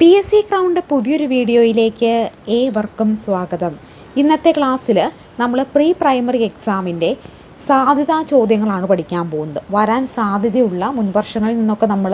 P S C crowned പുതിയൊരു വീഡിയോയിലേക്ക് ഏവർക്കും സ്വാഗതം. ഇന്നത്തെ ക്ലാസ്സിൽ നമ്മൾ പ്രീ പ്രൈമറി എക്സാമിന്റെ സാധ്യതാ ചോദ്യങ്ങളാണ് പഠിക്കാൻ പോകുന്നത്. വരാൻ സാധ്യതയുള്ള മുൻവർഷങ്ങളിൽ നിന്നൊക്കെ നമ്മൾ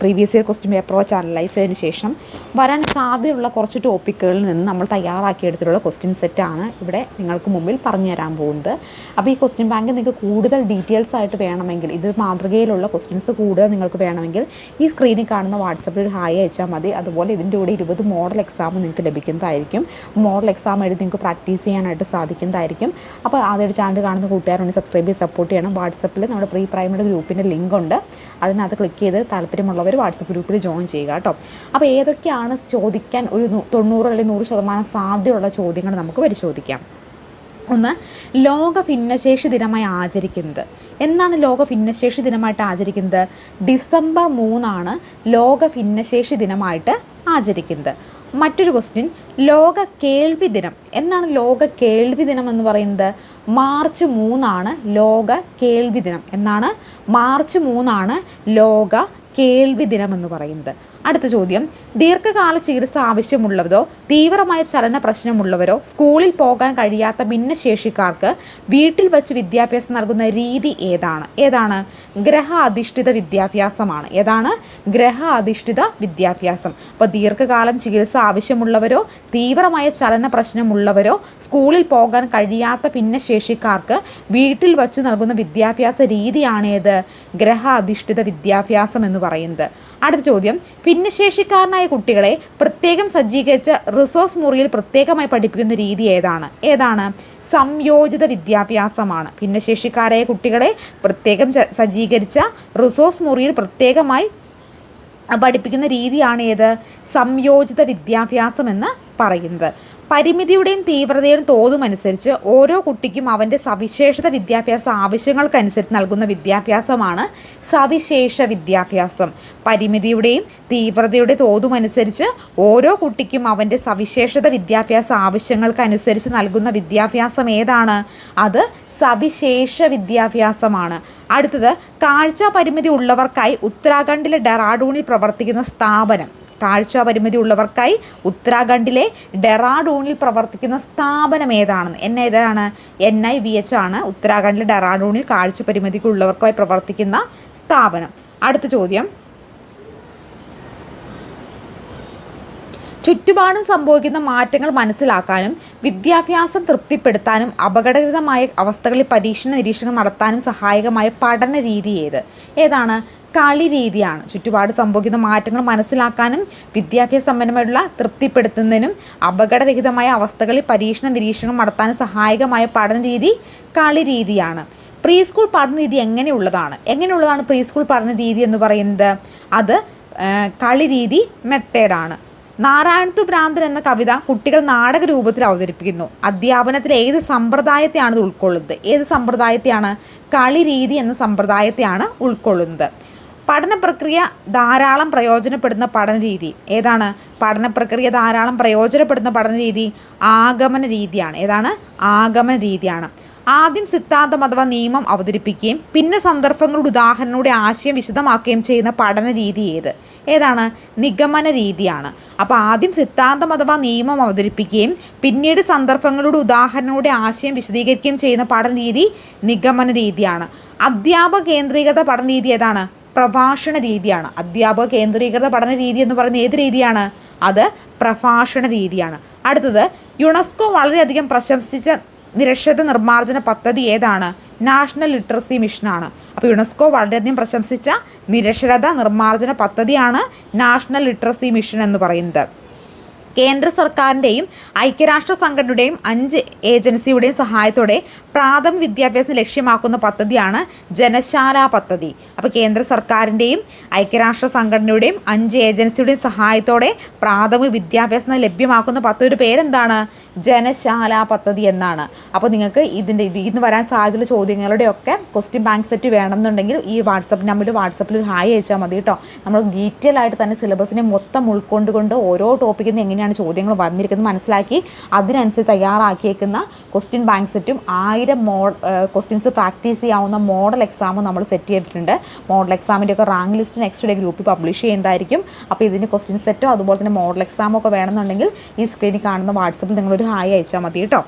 പ്രീവിയസ് ഇയർ ക്വസ്റ്റ്യൻ പേപ്പർ വെച്ച് അനലൈസ് ചെയ്തതിന് ശേഷം വരാൻ സാധ്യതയുള്ള കുറച്ച് ടോപ്പിക്കുകളിൽ നിന്ന് നമ്മൾ തയ്യാറാക്കിയെടുത്തിട്ടുള്ള ക്വസ്റ്റ്യൻ സെറ്റാണ് ഇവിടെ നിങ്ങൾക്ക് മുമ്പിൽ പറഞ്ഞു തരാൻ പോകുന്നത്. അപ്പോൾ ഈ ക്വസ്റ്റ്യൻ ബാങ്ക് നിങ്ങൾക്ക് കൂടുതൽ ഡീറ്റെയിൽസ് ആയിട്ട് വേണമെങ്കിൽ ഇത് മാതൃകയിലുള്ള ക്വസ്റ്റ്യൻസ് കൂടുതൽ നിങ്ങൾക്ക് വേണമെങ്കിൽ ഈ സ്ക്രീനിൽ കാണുന്ന വാട്സപ്പിൽ ഹായ് അയച്ചാൽ മതി. അതുപോലെ ഇതിന്റെ കൂടെ ഇരുപത് മോഡൽ എക്സാം നിങ്ങൾക്ക് ലഭിക്കുന്നതായിരിക്കും. മോഡൽ എക്സാം എഴുതി നിങ്ങൾക്ക് പ്രാക്ടീസ് ചെയ്യാനായിട്ട് സാധിക്കുന്നതായിരിക്കും. അപ്പോൾ ആദ്യമായിട്ട് ചാനൽ കാണുന്ന കൂട്ടുകാരുണ്ടെങ്കിൽ സബ്സ്ക്രൈബ് ചെയ്ത് സപ്പോർട്ട് ചെയ്യണം. വാട്സപ്പിൽ നമ്മുടെ പ്രീ പ്രൈമറി ഗ്രൂപ്പിന്റെ ലിങ്ക് ഉണ്ട്. അതിനകത്ത് ക്ലിക്ക് ചെയ്ത് താല്പര്യമുള്ളവർ വാട്സപ്പ് ഗ്രൂപ്പിൽ ജോയിൻ ചെയ്യുക കേട്ടോ. അപ്പോൾ ഏതൊക്കെയാണ് ചോദിക്കാൻ ഒരു തൊണ്ണൂറ് അല്ലെങ്കിൽ നൂറ് ശതമാനം സാധ്യതയുള്ള ചോദ്യങ്ങൾ നമുക്ക് പരിശോധിക്കാം. ഒന്ന് ലോക ഭിന്നശേഷി ദിനമായി ആചരിക്കുന്നത്. എന്നാണ് ലോക ഭിന്നശേഷി ദിനമായിട്ട് ആചരിക്കുന്നത്? ഡിസംബർ മൂന്നാണ് ലോക ഭിന്നശേഷി ദിനമായിട്ട് ആചരിക്കുന്നത്. മറ്റൊരു ക്വസ്റ്റ്യൻ ലോക കേൾവി ദിനം. എന്നാണ് ലോക കേൾവി ദിനം എന്ന് പറയുന്നത്? മാർച്ച് മൂന്നാണ് ലോക കേൾവി ദിനം. എന്നാണ് മാർച്ച് മൂന്നാണ് ലോക കേൾവി ദിനം എന്ന് പറയുന്നത്. അടുത്ത ചോദ്യം. ദീർഘകാല ചികിത്സ ആവശ്യമുള്ളവരോ തീവ്രമായ ചലന പ്രശ്നമുള്ളവരോ സ്കൂളിൽ പോകാൻ കഴിയാത്ത ഭിന്നശേഷിക്കാർക്ക് വീട്ടിൽ വച്ച് വിദ്യാഭ്യാസം നൽകുന്ന രീതി ഏതാണ്? ഏതാണ്? ഗ്രഹ അധിഷ്ഠിത വിദ്യാഭ്യാസമാണ്. ഏതാണ്? ഗ്രഹ അധിഷ്ഠിത വിദ്യാഭ്യാസം. അപ്പോൾ ദീർഘകാലം ചികിത്സ ആവശ്യമുള്ളവരോ തീവ്രമായ ചലന പ്രശ്നമുള്ളവരോ സ്കൂളിൽ പോകാൻ കഴിയാത്ത ഭിന്നശേഷിക്കാർക്ക് വീട്ടിൽ വച്ച് നൽകുന്ന വിദ്യാഭ്യാസ രീതിയാണേത്? ഗ്രഹ അധിഷ്ഠിത വിദ്യാഭ്യാസം എന്ന് പറയുന്നത്. അടുത്ത ചോദ്യം. ഭിന്നശേഷിക്കാരനായ കുട്ടികളെ പ്രത്യേകം സജ്ജീകരിച്ച റിസോഴ്സ് മുറിയിൽ പ്രത്യേകമായി പഠിപ്പിക്കുന്ന രീതി ഏതാണ്? ഏതാണ്? സംയോജിത വിദ്യാഭ്യാസമാണ്. ഭിന്നശേഷിക്കാരായ കുട്ടികളെ പ്രത്യേകം സജ്ജീകരിച്ച റിസോഴ്സ് മുറിയിൽ പ്രത്യേകമായി പഠിപ്പിക്കുന്ന രീതിയാണ് ഏത്? സംയോജിത വിദ്യാഭ്യാസം എന്ന് പറയുന്നത്. പരിമിതിയുടെയും തീവ്രതയുടെയും തോതും അനുസരിച്ച് ഓരോ കുട്ടിക്കും അവന്റെ സവിശേഷത വിദ്യാഭ്യാസ ആവശ്യങ്ങൾക്കനുസരിച്ച് നൽകുന്ന വിദ്യാഭ്യാസമാണ് സവിശേഷ വിദ്യാഭ്യാസം. പരിമിതിയുടെയും തീവ്രതയുടെ തോതും അനുസരിച്ച് ഓരോ കുട്ടിക്കും അവന്റെ സവിശേഷത വിദ്യാഭ്യാസ ആവശ്യങ്ങൾക്കനുസരിച്ച് നൽകുന്ന വിദ്യാഭ്യാസം ഏതാണ്? അത് സവിശേഷ വിദ്യാഭ്യാസമാണ്. അടുത്തത് കാഴ്ച പരിമിതി ഉള്ളവർക്കായി ഉത്തരാഖണ്ഡിലെ ഡെറാഡൂണിൽ പ്രവർത്തിക്കുന്ന സ്ഥാപനം. കാഴ്ച പരിമിതി ഉള്ളവർക്കായി ഉത്തരാഖണ്ഡിലെ ഡെറാഡൂണിൽ പ്രവർത്തിക്കുന്ന സ്ഥാപനം ഏതാണെന്ന്? എൻ ഏതാണ്? എൻ ഐ വി എച്ച് ആണ് ഉത്തരാഖണ്ഡിലെ ഡെറാഡൂണിൽ കാഴ്ച പരിമിതിക്കുള്ളവർക്കായി പ്രവർത്തിക്കുന്ന സ്ഥാപനം. അടുത്ത ചോദ്യം. ചുറ്റുപാടും സംഭവിക്കുന്ന മാറ്റങ്ങൾ മനസ്സിലാക്കാനും വിദ്യാഭ്യാസം തൃപ്തിപ്പെടുത്താനും അപകടകരമായ അവസ്ഥകളിൽ പരീക്ഷണ നിരീക്ഷണം നടത്താനും സഹായകമായ പഠന രീതി ഏത്? ഏതാണ്? കളി രീതിയാണ്. ചുറ്റുപാട് സംഭവിക്കുന്ന മാറ്റങ്ങൾ മനസ്സിലാക്കാനും വിദ്യാഭ്യാസ സമ്പന്നമായിട്ടുള്ള തൃപ്തിപ്പെടുത്തുന്നതിനും അപകടരഹിതമായ അവസ്ഥകളിൽ പരീക്ഷണ നിരീക്ഷണം നടത്താനും സഹായകമായ പഠന രീതി കളി രീതിയാണ്. പ്രീ സ്കൂൾ പഠന രീതി എങ്ങനെയുള്ളതാണ്? എങ്ങനെയുള്ളതാണ് പ്രീ സ്കൂൾ പഠന രീതി എന്ന് പറയുന്നത്? അത് കളി രീതി മെത്തേഡാണ് നാരായണത്തു ഭ്രാന്തൻ എന്ന കവിത കുട്ടികൾ നാടക രൂപത്തിൽ അവതരിപ്പിക്കുന്നു. അധ്യാപനത്തിൽ ഏത് സമ്പ്രദായത്തെയാണ് ഉൾക്കൊള്ളുന്നത്? ഏത് സമ്പ്രദായത്തെയാണ് കളി രീതി എന്ന സമ്പ്രദായത്തെയാണ് ഉൾക്കൊള്ളുന്നത്? പഠന പ്രക്രിയ ധാരാളം പ്രയോജനപ്പെടുന്ന പഠന രീതി ഏതാണ്? പഠന പ്രക്രിയ ധാരാളം പ്രയോജനപ്പെടുന്ന പഠന രീതി ആഗമന രീതിയാണ് ഏതാണ്? ആഗമന രീതിയാണ് ആദ്യം സിദ്ധാന്തം അഥവാ നിയമം അവതരിപ്പിക്കുകയും പിന്നെ സന്ദർഭങ്ങളുടെ ഉദാഹരണങ്ങളുടെ ആശയം വിശദമാക്കുകയും ചെയ്യുന്ന പഠന രീതി ഏത്? ഏതാണ്? നിഗമന രീതിയാണ് അപ്പോൾ ആദ്യം സിദ്ധാന്തം അഥവാ നിയമം അവതരിപ്പിക്കുകയും പിന്നീട് സന്ദർഭങ്ങളുടെ ഉദാഹരണങ്ങളുടെ ആശയം വിശദീകരിക്കുകയും ചെയ്യുന്ന പഠന രീതി നിഗമന രീതിയാണ് അധ്യാപക കേന്ദ്രീകൃത പഠന രീതി ഏതാണ്? പ്രഭാഷണ രീതിയാണ്. അധ്യാപക കേന്ദ്രീകൃത പഠന രീതി എന്ന് പറയുന്ന ഏത് രീതിയാണ്? അത് പ്രഭാഷണ രീതിയാണ്. അടുത്തത് യുണെസ്കോ വളരെയധികം പ്രശംസിച്ച നിരക്ഷരത നിർമ്മാർജന പദ്ധതി ഏതാണ്? നാഷണൽ ലിറ്ററസി മിഷനാണ്. അപ്പോൾ യുണെസ്കോ വളരെയധികം പ്രശംസിച്ച നിരക്ഷരത നിർമ്മാർജന പദ്ധതിയാണ് നാഷണൽ ലിറ്ററസി മിഷൻ എന്ന് പറയുന്നത്. കേന്ദ്ര സർക്കാരിന്റെയും ഐക്യരാഷ്ട്ര സംഘടനയുടെയും അഞ്ച് ഏജൻസിയുടെയും സഹായത്തോടെ പ്രാഥമിക വിദ്യാഭ്യാസം ലക്ഷ്യമാക്കുന്ന പദ്ധതിയാണ് ജനശാല പദ്ധതി. അപ്പോൾ കേന്ദ്ര സർക്കാരിന്റെയും ഐക്യരാഷ്ട്ര സംഘടനയുടെയും അഞ്ച് ഏജൻസിയുടെയും സഹായത്തോടെ പ്രാഥമിക വിദ്യാഭ്യാസം ലഭ്യമാക്കുന്ന പദ്ധതിയുടെ പേരെന്താണ്? ജനശാല പദ്ധതി എന്നാണ്. അപ്പോൾ നിങ്ങൾക്ക് ഇതിന്റെ ഇതിൽ നിന്ന് വരാൻ സാധ്യതയുള്ള ചോദ്യങ്ങളുടെയൊക്കെ ക്വസ്റ്റ്യൻ ബാങ്ക് സെറ്റ് വേണമെന്നുണ്ടെങ്കിൽ ഈ വാട്സപ്പ് നമ്പറിൽ വാട്സപ്പിൽ ഒരു ഹായ് അയച്ചാൽ മതി കേട്ടോ. നമ്മൾ ഡീറ്റെയിൽ ആയിട്ട് തന്നെ സിലബസിനെ മൊത്തം ഉൾക്കൊണ്ടുകൊണ്ട് ഓരോ ടോപ്പിക്കിൽ നിന്ന് എങ്ങനെയാണ് ചോദ്യങ്ങൾ വന്നിരിക്കുന്നത് മനസ്സിലാക്കി അതിനനുസരിച്ച് തയ്യാറാക്കിയേക്കുന്ന ക്വസ്റ്റ്യൻ ബാങ്ക് സെറ്റും ആയിരം സ്ഥിരം മോ ക്വസ്റ്റ്യൻസ് പ്രാക്ടീസ് ചെയ്യാവുന്ന മോഡൽ എക്സാം നമ്മൾ സെറ്റ് ചെയ്തിട്ടുണ്ട്. മോഡൽ എക്സാമിന്റെ ഒക്കെ റാങ്ക് ലിസ്റ്റ് നെക്സ്റ്റ് ഡേ ഗ്രൂപ്പിൽ പബ്ലിഷ് ചെയ്യുന്നതായിരിക്കും. അപ്പോൾ ഇതിന് ക്വസ്റ്റ്യൻ സെറ്റോ അതുപോലെ തന്നെ മോഡൽ എക്സാമോ ഒക്കെ വേണമെന്നുണ്ടെങ്കിൽ ഈ സ്ക്രീനിൽ കാണുന്ന വാട്സപ്പിൽ നിങ്ങളൊരു ഹായ് അയച്ചാൽ മതി കേട്ടോ.